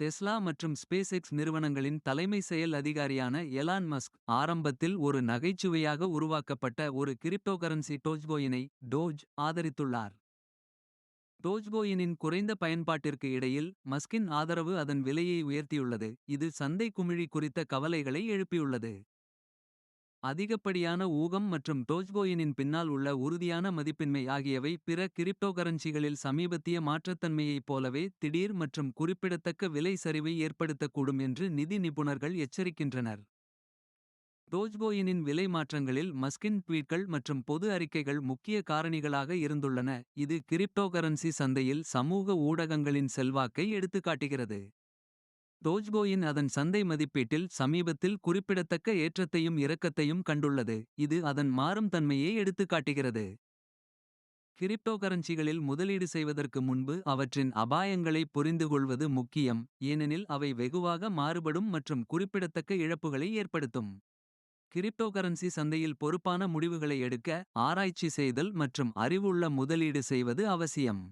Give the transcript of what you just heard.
Tesla மற்றும் space X நிறுவனங்களின் தலைமை செயல் அதிகாரியான எலான் மஸ்க். ஆரம்பத்தில் ஒரு நகைச்சுவையாக உருவாக்கப்பட்ட ஒரு கிரிப்டோகரன்சி டோஜ்கோயினை டோஜ் ஆதரித்துள்ளார். டோஜ்கோயினின் குறைந்த பயன்பாட்டிற்கு இடையில். மஸ்கின் ஆதரவு அதன் விலையை உயர்த்தியுள்ளது. இது சந்தை குமிழி குறித்த கவலைகளை எழுப்பியுள்ளது. அதிகப்படியான ஊகம் மற்றும் டோஜ்கோயினின் பின்னால் உள்ள உறுதியான மதிப்பின்மை ஆகியவை பிற கிரிப்டோகரன்சிகளில் சமீபத்திய மாற்றத்தன்மையைப் போலவே திடீர் மற்றும் குறிப்பிடத்தக்க விலை சரிவை ஏற்படுத்தக்கூடும் என்று நிதி நிபுணர்கள் எச்சரிக்கின்றனர். டோஜ்கோயினின் விலை மாற்றங்களில் மஸ்கின் ட்வீட்கள் மற்றும் பொது அறிக்கைகள் முக்கிய காரணிகளாக இருந்துள்ளன. இது கிரிப்டோகரன்சி சந்தையில் சமூக ஊடகங்களின் செல்வாக்கை எடுத்துக்காட்டுகிறது. டோஜ்கோயின் அதன் சந்தை மதிப்பீட்டில் சமீபத்தில் குறிப்பிடத்தக்க ஏற்றத்தையும் இறக்கத்தையும் கண்டுள்ளது. இது அதன் மாறும் தன்மையை எடுத்துக்காட்டுகிறது. கிரிப்டோகரன்சிகளில் முதலீடு செய்வதற்கு முன்பு அவற்றின் அபாயங்களை புரிந்துகொள்வது முக்கியம். ஏனெனில் அவை வெகுவாக மாறுபடும் மற்றும் குறிப்பிடத்தக்க இழப்புகளை ஏற்படுத்தும். கிரிப்டோகரன்சி சந்தையில் பொறுப்பான முடிவுகளை எடுக்க. ஆராய்ச்சி செய்தல் மற்றும் அறிவுள்ள முதலீடு செய்வது அவசியம்.